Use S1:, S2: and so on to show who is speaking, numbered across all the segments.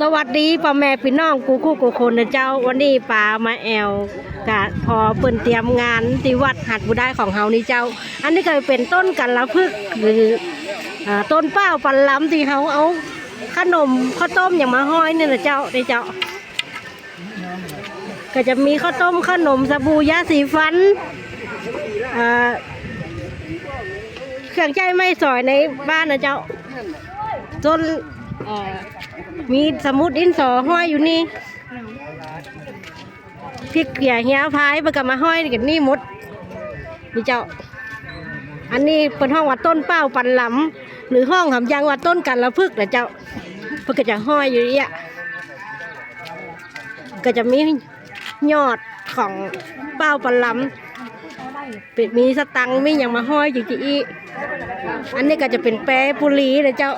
S1: สวัสดีพ่อแม่พี่น้องกูคู่กูคนนะเจ้าวันนี้ป่ามาแอลกะพอเปิ่นเตรียมงานที่วัดหัดบุได้ของเฮานี่เจ้า อันนี้ก็เป็นต้นกันละพึกหรืออต้นเป้าปันล้ำที่เฮาเอาขนมข้าวต้มอย่างมาห้อยนี่นะเจ้านี่เจ้า ก็จะมีข้าวต้มขนมสบู่ยาสีฟันอ่าเครื่องใจไม่สอยในบ้านนะเจ้าจน เอ่อมีสมุดดินสอห้อยอยู่นี่พริกเกลี่ยเหียพายไปกับมาห้อยกันนี่หมดนี่เจ้า อันนี้เป็นห้องว่าต้นเป้าปันหลำหรือห้องหำยังว่าต้นกันละพึกนะเจ้าเพื่อก็จะห้อยอยู่เนี่ยก็จะมียอดของเป้าปันหลำเป็นมีสตังค์มีอย่างมาห้อยอยู่ที่อีอันนี้ก็จะเป็นแปรปุรีนะเจ้า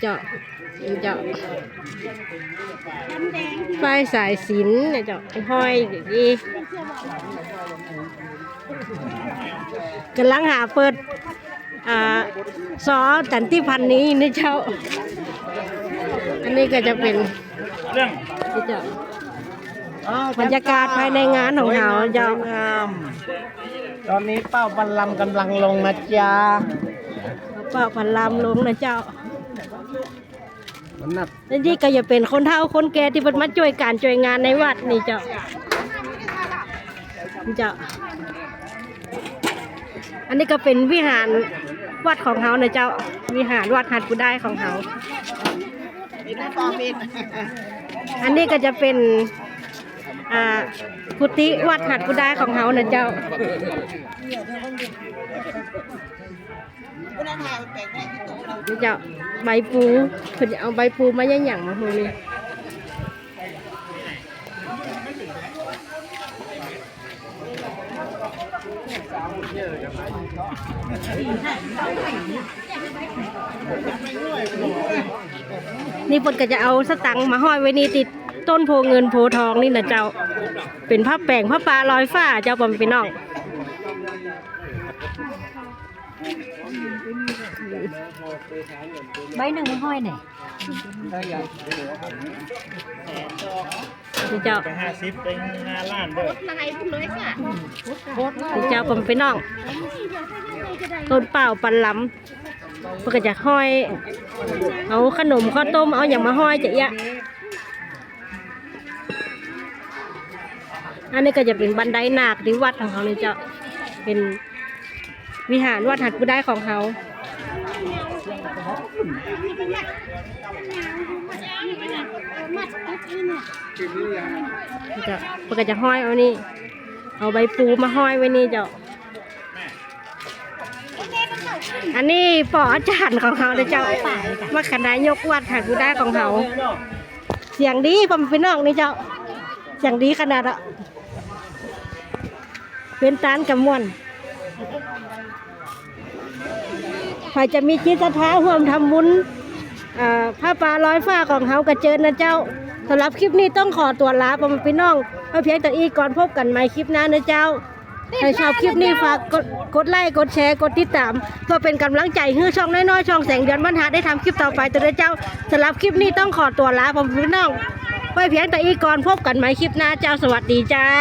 S1: เจ้าเจ้าป้ายสายสินเนี่ยเจ้าห้อยอย่างนี้กำลังหาเปิดอ่าซอจันติพันธ์นี้นะเจ้า อันนี้ก็จะเป็น
S2: เรื่อง
S1: นี่เจ้าบรรยากาศภายในงานของเราเจ้า
S2: งาม ตอนนี้เป้าบัลลัมกำลังลงนะจ๊ะ
S1: เป่าพันลามลงนะเจ้า
S2: มันนัด
S1: และนี่ก็จะเป็นคนเฒ่าคนแก่ที่เพิ่นมาช่วยการช่วยงานในวัดนี่เจ้านี่เจ้า อันนี้ก็เป็นวิหารวัดของเฮานะเจ้า วิหารวัดหัดกุได้ของเฮาอันนี้ก็จะเป็นอ่ากุฏิวัดหัดกุได้ของเฮานะเจ้านี่เจ้าใบปูเพิ่นจะเอาใบปูมาย่างหยังมาโหนี่นี่เพิ่นก็จะเอาสตังค์มาห้อยไว้นี่ติดต้นโพเงินโพทองนี่นะเจ้า เป็นผ้าแป้งผ้าปลาลอยฟ้าเจ้าปอมพี่น้อง
S3: ใบหนึ่งมันห้อยไหน
S1: นี่เจ้า
S2: ไปห้าสิบไปห้าล้านเด้อ
S1: นี่เจ้าผมไปน้อง ต้นเปล่าปันลำมันก็จะห้อย เอาขนมข้าวต้มเอาอย่างมาห้อยจะเอะอันนี้ก็จะเป็นบันไดนาคที่วัดของเขาเลยเจ้าเป็น วิหารวัดหัดกุได้ของเขาจ้ามันก็จะห้อยเอานี่ เอาใบปูมาห้อยไว้นี่เจ้า อันนี้ปออาจารย์ของเขาเดจ้ามาขนายกวัดหัดกุได้ของเขา เสียงดีผมเป็นน้องนี่เจ้า เสียงดีขนาดอะเป็นตานกับมวน ใครจะมีจิตศรัทธาร่วมทำบุญผ้าป่าร้อยฟ้าของเฮากระเจิญนะเจ้าสำหรับคลิปนี้ต้องขอตัวลาผมพี่น้องเอเพียงแต่อีก่อนพบกันใหม่คลิปหน้านะเจ้าใครชอบคลิปนี้ฝากกดไลค์กดแชร์กดติดตามเพื่อเป็นกำลังใจให้ช่องน้อยๆช่องแสงเดือนบรรหาได้ทำคลิปต่อไปตัวเจ้าสำหรับคลิปนี้ต้องขอตัวลาผมพี่น้องไว้เพียงแต่อีกก่อนพบกันใหม่คลิปหน้าเจ้าสวัสดีเจ้า